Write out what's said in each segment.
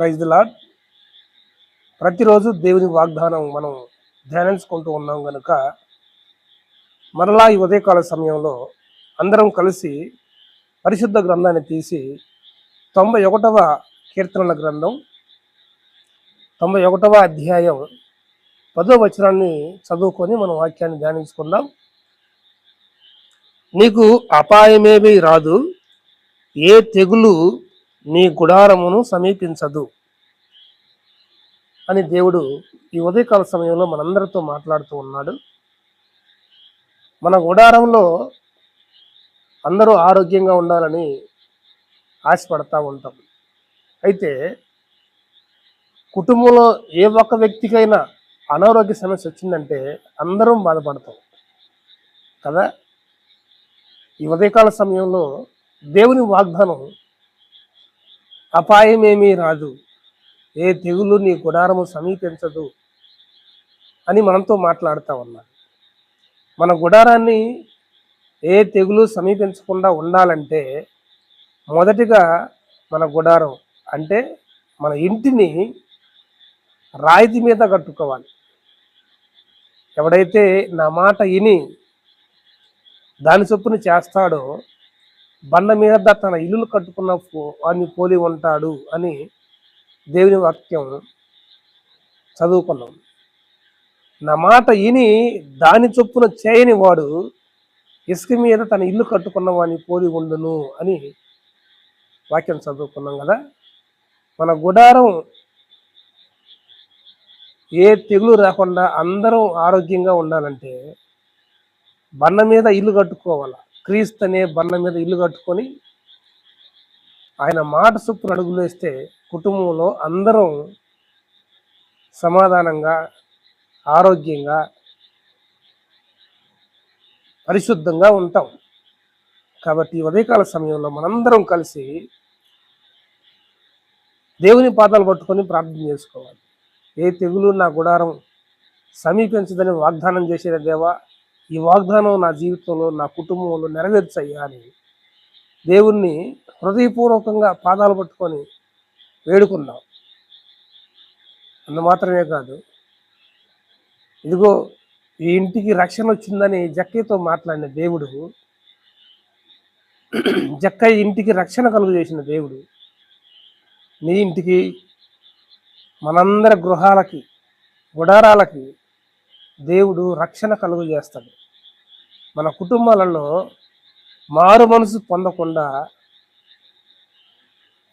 Praise the lord ప్రతిరోజు దేవుని వాగ్దానం మనం ధ్యానించుకుంటూ ఉన్నాం కనుక మరలా ఈ ఉదయకాల సమయంలో అందరం కలిసి పరిశుద్ధ గ్రంథాన్ని తీసి తొంభై ఒకటవ కీర్తనల గ్రంథం తొంభై ఒకటవ అధ్యాయం పదో వచనాన్ని చదువుకొని మనం వాక్యాన్ని ధ్యానించుకుందాం. నీకు అపాయమేమీ రాదు ఏ తెగులు నీ గుడారమును సమీపించదు. అని దేవుడు ఈ ఉదయకాల సమయంలో మనందరితో మాట్లాడుతూ ఉన్నాడు. మన గుడారంలో అందరూ ఆరోగ్యంగా ఉండాలని ఆశపడతా ఉంటాం. అయితే కుటుంబంలో ఏ ఒక్క వ్యక్తికైనా అనారోగ్య సమస్య వచ్చిందంటే అందరం బాధపడతాం. కదా? ఈ ఉదయకాల సమయంలో దేవుని వాగ్దానం అపాయమేమీ రాదు. ఏ తెగులు నీ గుడారము సమీపించదు అని మనతో మాట్లాడుతూ ఉన్నాడు మన గుడారాన్ని ఏ తెగులు సమీపించకుండా ఉండాలంటే మొదటిగా మన గుడారం అంటే మన ఇంటిని రాయితీ మీద కట్టుకోవాలి. ఎవడైతే నా మాట విని దాని చొప్పున చేస్తాడో బండ మీద తన ఇల్లులు కట్టుకున్న వాడిని పోలి ఉంటాడు అని దేవుని వాక్యం చదువుకున్నాం. నా మాట విని దాని చొప్పున చేయని వాడు ఇసుక మీద తన ఇల్లు కట్టుకున్న వాడిని పోలి ఉండును అని వాక్యం చదువుకున్నాం కదా. మన గుడారం ఏ తెగులు రాకుండా అందరం ఆరోగ్యంగా ఉండాలంటే బండ మీద ఇల్లు కట్టుకోవాలి? క్రీస్తు అనే బండ మీద ఇల్లు కట్టుకొని ఆయన మాట చొప్పున అడుగులు వేస్తే కుటుంబంలో అందరం సమాధానంగా ఆరోగ్యంగా పరిశుద్ధంగా ఉంటాం. కాబట్టి ఉదయకాల సమయంలో మనందరం కలిసి దేవుని పాదాలు పట్టుకొని ప్రార్థన చేసుకోవాలి. ఏ తెగులు నా గుడారం సమీపించదని వాగ్దానం చేసిన దేవా ఈ వాగ్దానం నా జీవితంలో నా కుటుంబంలో నెరవేర్చయ్యా అని దేవుణ్ణి హృదయపూర్వకంగా పాదాలు పట్టుకొని వేడుకున్నాం. అందు మాత్రమే కాదు ఇదిగో ఈ ఇంటికి రక్షణ వచ్చిందని జక్కయ్యతో మాట్లాడిన దేవుడు జక్కయ్య ఇంటికి రక్షణ కలుగు చేసిన దేవుడు నీ ఇంటికి మనందరి గృహాలకి గుడారాలకి దేవుడు రక్షణ కలుగు చేస్తాడు. మన కుటుంబాలలో మారు మనసు పొందకుండా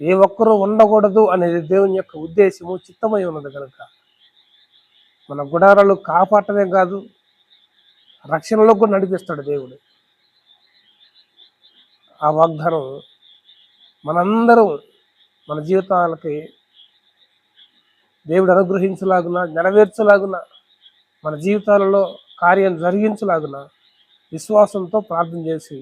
ఏ ఒక్కరూ ఉండకూడదు అనేది దేవుని యొక్క ఉద్దేశము చిత్తమై ఉన్నది కనుక. మన గుడారాలు కాపాడటమే కాదు రక్షణలో కూడా నడిపిస్తాడు దేవుడు. ఆ వాగ్దానం మనందరం మన జీవితాలకి దేవుడు అనుగ్రహించలాగున నెరవేర్చలాగున మన జీవితాలలో కార్యం జరిగించలాగున విశ్వాసంతో ప్రార్థన చేసి